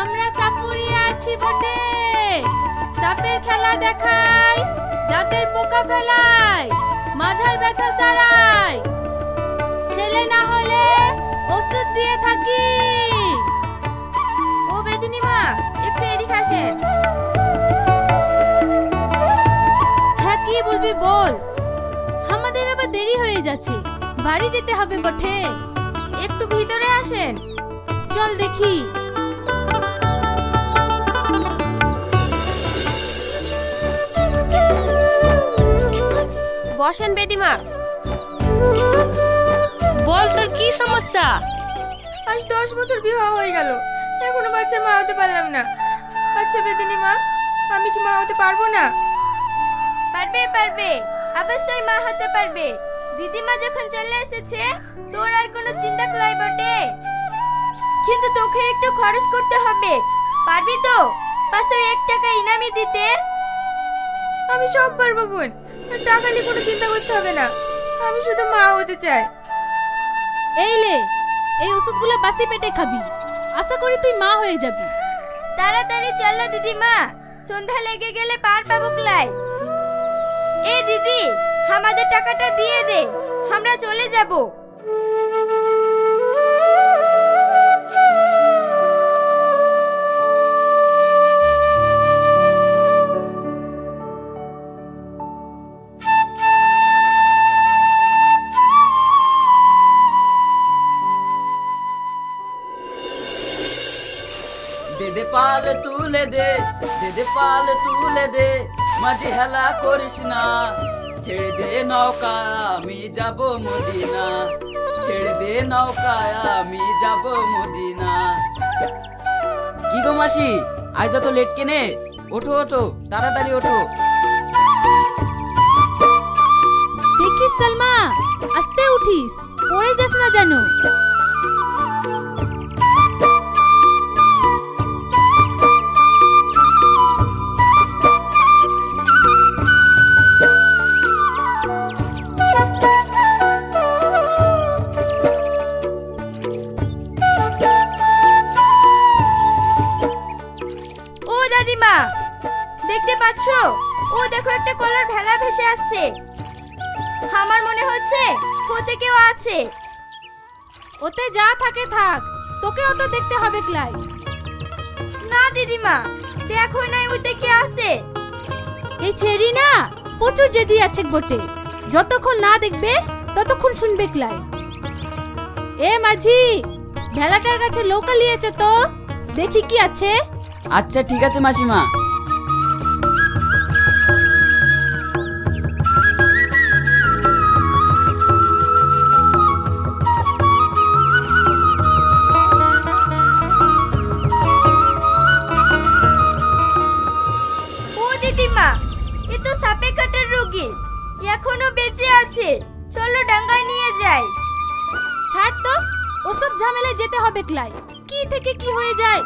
আমরা সাপুরিয়ে আছি বটে। সাপের খেলা দেখাই দাঁতের পোকা ফেলাই মাঝার ব্যথা সারাই। ছেলে না হলে ওষুধ দিয়ে থাকি। ও বেদিনী মা একটু এদিকে আসেন। হ্যাঁ কি বলবি বল? আমাদের আবার দেরি হয়ে যাচ্ছে। বাড়ি যেতে হবে বটে। একটু ভিতরে আসেন। চল দেখি। বসেন বেদিমা। বল তোর কি সমস্যা? আজ দশ বছর বিবাহ হয়ে গেল। এখনও বাচ্চার মা হতে পারলাম না। আচ্ছা বেদিনী মা আমি কি মা হতে পারব না? পারবে পারবে। অবশ্যই মা হতে পারবে। দিদিমা যখন চলে এসেছে তোর আর কোনো চিন্তা করাই বটে। কিন্তু তোকে একটু খরচ করতে হবে। পারবি তো? পাঁচশো এক টাকা ইনামি দিতে। আমি সব পারব বোন। টাকা নিয়ে কোনো চিন্তা করতে হবে না। আমি শুধু মা হতে চাই। এই লে এই ওষুধগুলো বাসি পেটে খাবি। আশা করি তুই মা হয়ে যাবি। তাড়াতাড়ি চলো দিদিমা। সন্ধ্যা লেগে গেলে পার পাবো ক্লাই এ দিদি আমাদের টাকাটা দিয়ে দে। আমরা চলে যাব। দে পাল তুলে দে দে দে পাল তুলে দে, মাঝে হেলা করিস না। ছেড়ে দে নৌকা আমি যাব মদিনা। ছেড়ে দে নৌকা আমি যাব মদিনা। কি গো মাসি, আজ তো লেট কেনে? ওঠো ওঠো, তাড়াতাড়ি ওঠো। দেখিস সালমা, আস্তে উঠিস, পড়ে যাস না জানো দাদিমা। দেখতে পাচ্ছো? ও দেখো একটা কলার ভেলা ভেসে আসছে। আমার মনে হচ্ছে ওতে কেউ আছে। ওতে যা থাকে থাক তোকেও তো দেখতে হবে ক্লাই না দিদিমা দেখো নাই ওতে কে আছে। এই ছেড়ি না প্রচুর জেদি আছে বটে। যতক্ষণ না দেখবে ততক্ষণ শুনবে ক্লাই এ মাঝি ভেলাটার কাছে লোকাল লিয়েছে তো দেখি কি আছে। আচ্ছা ঠিক আছে মাসিমা। ও দিদিমা এ তো সাপে কাটার রোগী। এখনও বেঁচে আছে। চলো ডাঙ্গায় নিয়ে যাই। ছাড় তো ওসব ঝামেলায় যেতে হবে ক্লাই। কি থেকে কি হয়ে যায়?